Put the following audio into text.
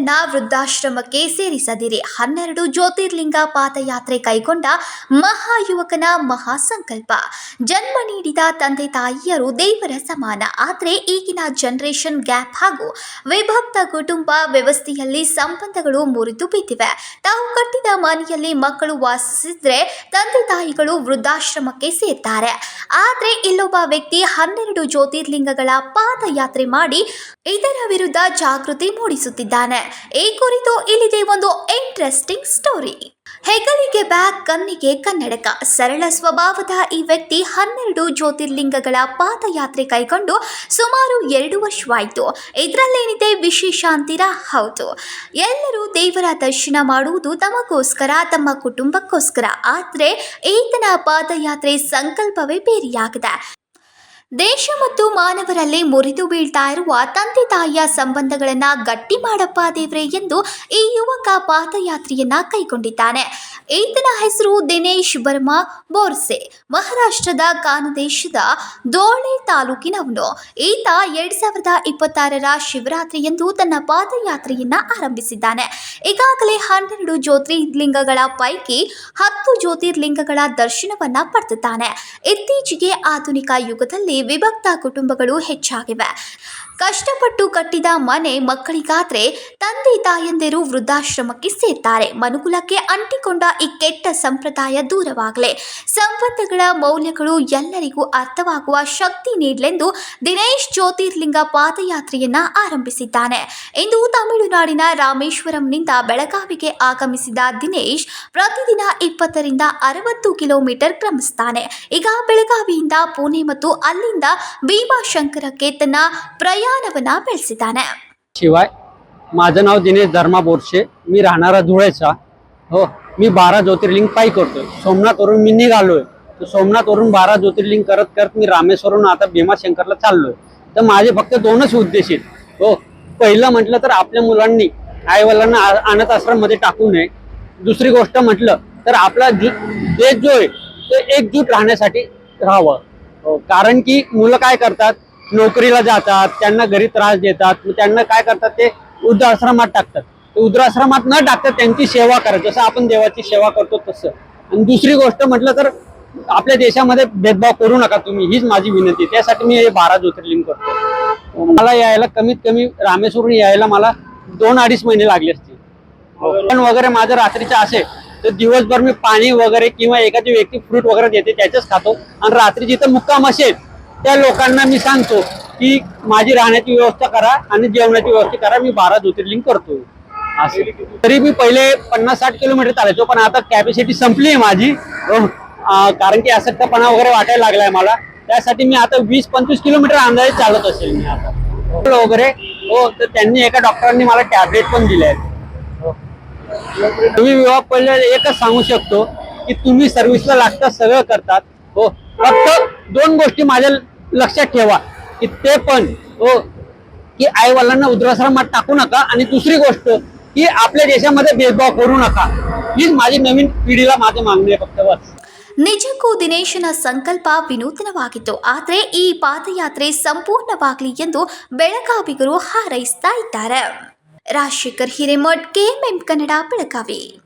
ಮಕ್ಕಳನ್ನ ವೃದ್ಧಾಶ್ರಮಕ್ಕೆ ಸೇರಿಸದಿರಿ. ಹನ್ನೆರಡು ಜ್ಯೋತಿರ್ಲಿಂಗ ಪಾದಯಾತ್ರೆ ಕೈಗೊಂಡ ಮಹಾಯುವಕನ ಮಹಾಸಂಕಲ್ಪ. ಜನ್ಮ ನೀಡಿದ ತಂದೆ ತಾಯಿಯರು ದೇವರ ಸಮಾನ. ಆದರೆ ಈಗಿನ ಜನರೇಷನ್ ಗ್ಯಾಪ್ ಹಾಗೂ ವಿಭಕ್ತ ಕುಟುಂಬ ವ್ಯವಸ್ಥೆಯಲ್ಲಿ ಸಂಬಂಧಗಳು ಮುರಿದು ಬಿದ್ದಿವೆ. ತಾವು ಕಟ್ಟಿದ ಮನೆಯಲ್ಲಿ ಮಕ್ಕಳು ವಾಸಿಸಿದ್ರೆ ತಂದೆ ತಾಯಿಗಳು ವೃದ್ಧಾಶ್ರಮಕ್ಕೆ ಸೇರ್ತಾರೆ. ಆದರೆ ಇಲ್ಲೊಬ್ಬ ವ್ಯಕ್ತಿ ಹನ್ನೆರಡು ಜ್ಯೋತಿರ್ಲಿಂಗಗಳ ಪಾದಯಾತ್ರೆ ಮಾಡಿ ಇದರ ವಿರುದ್ಧ ಜಾಗೃತಿ ಮೂಡಿಸುತ್ತಿದ್ದಾನೆ. ಈ ಕುರಿತು ಇಲ್ಲಿದೆ ಒಂದು ಇಂಟ್ರೆಸ್ಟಿಂಗ್ ಸ್ಟೋರಿ ಹೆಗಲಿಗೆ ಬ್ಯಾಗ್, ಕಣ್ಣಿಗೆ ಕನ್ನಡಕ. ಸರಳ ಸ್ವಭಾವದ ಈ ವ್ಯಕ್ತಿ ಹನ್ನೆರಡು ಜ್ಯೋತಿರ್ಲಿಂಗಗಳ ಪಾದಯಾತ್ರೆ ಕೈಗೊಂಡು ಸುಮಾರು ಎರಡು ವರ್ಷವಾಯಿತು. ಇದರಲ್ಲೇನಿದೆ ವಿಶೇಷ ಅಂತೀರಾ? ಹೌದು. ಎಲ್ಲರೂ ದೇವರ ದರ್ಶನ ಮಾಡುವುದು ತಮಗೋಸ್ಕರ, ತಮ್ಮ ಕುಟುಂಬಕ್ಕೋಸ್ಕರ. ಆದರೆ ಈತನ ಪಾದಯಾತ್ರೆ ಸಂಕಲ್ಪವೇ ಬೇರೆಯಾಗಿದೆ. ದೇಶ ಮತ್ತು ಮಾನವರಲ್ಲಿ ಮುರಿದು ಬೀಳ್ತಾ ಇರುವ ತಂದೆ ತಾಯಿಯ ಸಂಬಂಧಗಳನ್ನ ಗಟ್ಟಿ ಮಾಡಪ್ಪ ದೇವ್ರೆ ಎಂದು ಈ ಯುವಕ ಪಾದಯಾತ್ರೆಯನ್ನ ಕೈಗೊಂಡಿದ್ದಾನೆ. ಈತನ ಹೆಸರು ದಿನೇಶ್ ಬರ್ಮಾ ಬೋರ್ಸೆ, ಮಹಾರಾಷ್ಟ್ರದ ಕಾನದೇಶದ ದೋಳೆ ತಾಲೂಕಿನವನು. ಈತ ಎರಡ್ ಸಾವಿರದ ಇಪ್ಪತ್ತಾರರ ಶಿವರಾತ್ರಿಯಂದು ತನ್ನ ಪಾದಯಾತ್ರೆಯನ್ನ ಆರಂಭಿಸಿದ್ದಾನೆ. ಈಗಾಗಲೇ ಹನ್ನೆರಡು ಜ್ಯೋತಿರ್ಲಿಂಗಗಳ ಪೈಕಿ ಹತ್ತು ಜ್ಯೋತಿರ್ಲಿಂಗಗಳ ದರ್ಶನವನ್ನ ಪಡೆದಿದ್ದಾನೆ. ಇತ್ತೀಚೆಗೆ ಆಧುನಿಕ ಯುಗದಲ್ಲಿ ವಿಭಕ್ತ ಕುಟುಂಬಗಳು ಹೆಚ್ಚಾಗಿವೆ. ಕಷ್ಟಪಟ್ಟು ಕಟ್ಟಿದ ಮನೆ ಮಕ್ಕಳಿಗಾದ್ರೆ ತಂದೆ ತಾಯಂದಿರು ವೃದ್ಧಾಶ್ರಮಕ್ಕೆ ಸೇರ್ತಾರೆ. ಮನುಕುಲಕ್ಕೆ ಅಂಟಿಕೊಂಡ ಈ ಕೆಟ್ಟ ಸಂಪ್ರದಾಯ ದೂರವಾಗಲಿ. ಸಂಬಂಧಗಳ ಮೌಲ್ಯಗಳು ಎಲ್ಲರಿಗೂ ಅರ್ಥವಾಗುವ ಶಕ್ತಿ ನೀಡಲೆಂದು ದಿನೇಶ್ ಜ್ಯೋತಿರ್ಲಿಂಗ ಪಾದಯಾತ್ರೆಯನ್ನ ಆರಂಭಿಸಿದ್ದಾನೆ. ಇಂದು ತಮಿಳುನಾಡಿನ ರಾಮೇಶ್ವರಂನಿಂದ ಬೆಳಗಾವಿಗೆ ಆಗಮಿಸಿದ ದಿನೇಶ್ ಪ್ರತಿದಿನ ಇಪ್ಪತ್ತರಿಂದ ಅರವತ್ತು ಕಿಲೋಮೀಟರ್ ಕ್ರಮಿಸ್ತಾನೆ. ಈಗ ಬೆಳಗಾವಿಯಿಂದ ಪುಣೆ ಮತ್ತು ಅಲ್ಲಿಂದ ಭೀಮಾಶಂಕರಕ್ಕೆ ತನ್ನ ಪ್ರಯಾಣವನ್ನ ಬೆಳೆಸಿದ್ದಾನೆ शिवाय माझं नाव दिनेश धर्मा बोरशे मी राहणारा धुळेचा हो मी बारा ज्योतिर्लिंग पायी करतोय सोमनाथवरून मी निघालोय तर सोमनाथवरून बारा ज्योतिर्लिंग करत करत मी रामेश्वरून आता भीमाशंकरला चाललोय तर माझे फक्त दोनच उद्देश आहेत हो पहिलं म्हटलं तर आपल्या मुलांनी आईवडिलांना आ- अनाथ आश्रममध्ये टाकू नये दुसरी गोष्ट म्हटलं तर आपला जु- देश जो आहे तो एकजूट राहण्यासाठी राहावं हो, हो, कारण की मुलं काय करतात? नोकरीला जातात त्यांना घरी त्रास देतात. मग त्यांना काय करतात ते? वृद्धाश्रमात टाकतात. ते वृद्धाश्रमात न टाकतात त्यांची सेवा करत जसं आपण देवाची सेवा करतो तसं. आणि दुसरी गोष्ट म्हटलं तर आपल्या देशामध्ये भेदभाव करू नका तुम्ही. हीच माझी विनंती. त्यासाठी मी हे बारा ज्योतिर्लिंग करतो मला यायला कमीत कमी रामेश्वरून यायला मला दोन अडीच महिने लागले असतील. पण वगैरे माझं रात्रीचं असेल तर दिवसभर मी पाणी वगैरे किंवा एखादी व्यक्ती फ्रूट वगैरे देते त्याच्याच खातो. आणि रात्री जिथं मुक्काम असेल त्या लोकांना मी सांगतो की माझी राहण्याची व्यवस्था करा आणि जेवणाची व्यवस्था करा. मी बारा ज्योतिर्लिंग करतो. असे. तरी मी पहिले पन्नास साठ किलोमीटर चालायचो पण आता कॅपॅसिटी संपली आहे माझी कारण की अशक्तपणा वगैरे वाटायला लागलाय मला. त्यासाठी मी आता वीस पंचवीस किलोमीटर अंदाजे चालत असेल मी आता. वगैरे. हो तर त्यांनी एका डॉक्टरांनी मला टॅबलेट पण दिले आहेत तुम्ही विवाह पहिले एकच सांगू शकतो की तुम्ही सर्व्हिसला लागता सगळं करतात हो फक्त दोन गोष्टी माझ्या लक्षात ठेवा की ते पण हो की आई वडिलांना वृद्धाश्रमात टाकू नका आणि दुसरी गोष्ट की आपल्या देशामध्ये भेदभाव करू नका हीच माझी नवीन पिढीला माझं मागणी आहे फक्त बस ನಿಜಕ್ಕೂ ದಿನೇಶನ ಸಂಕಲ್ಪ ವಿನೂತನವಾಗಿತ್ತು ಆದರೆ ಈ ಪಾದಯಾತ್ರೆ ಸಂಪೂರ್ಣವಾಗಲಿ ಎಂದು ಬೆಳಗಾವಿಗರು ಹಾರೈಸ್ತಾ ಇದ್ದಾರೆ ರಾಜಶೇಖರ್ ಹಿರೇಮಠ್ ಕೆಎಂಎಂ ಕನ್ನಡ ಬೆಳಗಾವಿ.